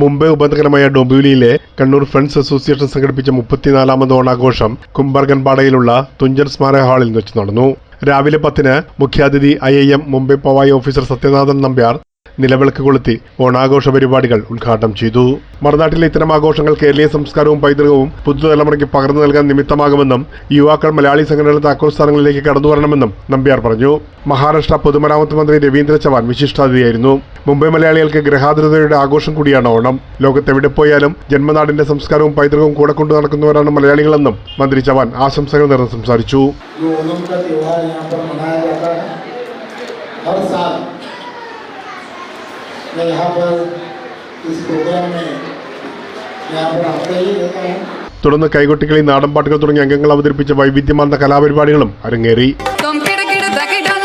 മുംബൈ ഉപനഗരമായ ഡൊംബിവിലിയിലെ Kannur friends association സംഘടിപ്പിച്ച മുപ്പത്തിനാലാമത് ഓണാഘോഷം കുംബർഗൻപാടയിലുള്ള തുഞ്ചൻ സ്മാരക ഹാളിൽ വെച്ച് നടന്നു. രാവിലെ പത്തിന് മുഖ്യാതിഥി I I M Mumbai Powai officer Sathyanathan Nambiar നിലവിളക്ക് കൊളുത്തി ഓണാഘോഷ പരിപാടികൾ ഉദ്ഘാടനം ചെയ്തു. മറുനാട്ടിലെ ഇത്തരം ആഘോഷങ്ങൾ കേരളീയ സംസ്കാരവും പൈതൃകവും പുതുതലമുറയ്ക്ക് പകർന്നു നൽകാൻ നിമിത്തമാകുമെന്നും യുവാക്കൾ മലയാളി സംഘടനകളുടെ താക്കോൽസ്ഥാനങ്ങളിലേക്ക് കടന്നു വരണമെന്നും നമ്പ്യാർ പറഞ്ഞു. മഹാരാഷ്ട്ര പൊതുമരാമത്ത് മന്ത്രി രവീന്ദ്ര ചവാൻ വിശിഷ്ടാതിഥിയായിരുന്നു. മുംബൈ മലയാളികൾക്ക് ഗ്രഹാതുരതയുടെ ആഘോഷം കൂടിയാണ് ഓണം. ലോകത്തെവിടെ പോയാലും ജന്മനാടിന്റെ സംസ്കാരവും പൈതൃകവും കൂടെ കൊണ്ടു നടക്കുന്നവരാണ് മലയാളികളെന്നും മന്ത്രി ചവാൻ ആശംസകൾ നിറഞ്ഞു സംസാരിച്ചു. मैं यहाँ पर इस प्रोग्राम में यहाँ पर आता ही रहता हूँ തുടർന്ന് കൈകൊട്ടിക്കളി നാടൻപാട്ടുകൾ തുടങ്ങിയ അംഗങ്ങൾ അവതരിപ്പിച്ച വൈവിധ്യമാർന്ന കലാപരിപാടികളും അരങ്ങേറി തും കിടകിട തകിടം